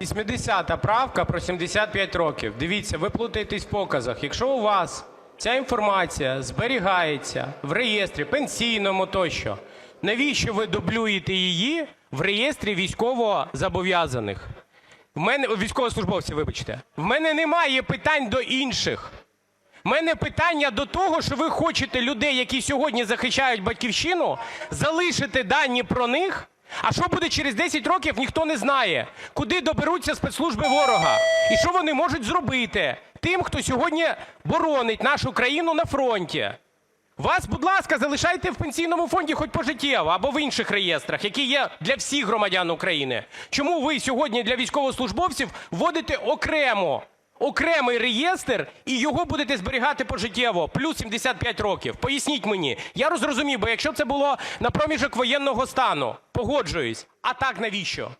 80 правка про 75 років. Дивіться, ви плутаєтесь в показах. Якщо у вас ця інформація зберігається в реєстрі пенсійному тощо, навіщо ви дублюєте її в реєстрі військовозобов'язаних? В мене військовослужбовців, вибачте. В мене немає питань до інших. В мене питання до того, що ви хочете людей, які сьогодні захищають батьківщину, залишити дані про них. А що буде через 10 років, ніхто не знає. Куди доберуться спецслужби ворога? І що вони можуть зробити тим, хто сьогодні боронить нашу країну на фронті? Вас, будь ласка, залишайте в пенсійному фонді хоч пожиттєво або в інших реєстрах, які є для всіх громадян України. Чому ви сьогодні для військовослужбовців вводите окремо окремий реєстр і його будете зберігати пожиттєво, плюс 75 років? Поясніть мені. Я розрозумів, бо якщо це було на проміжок воєнного стану, погоджуюсь. А так навіщо?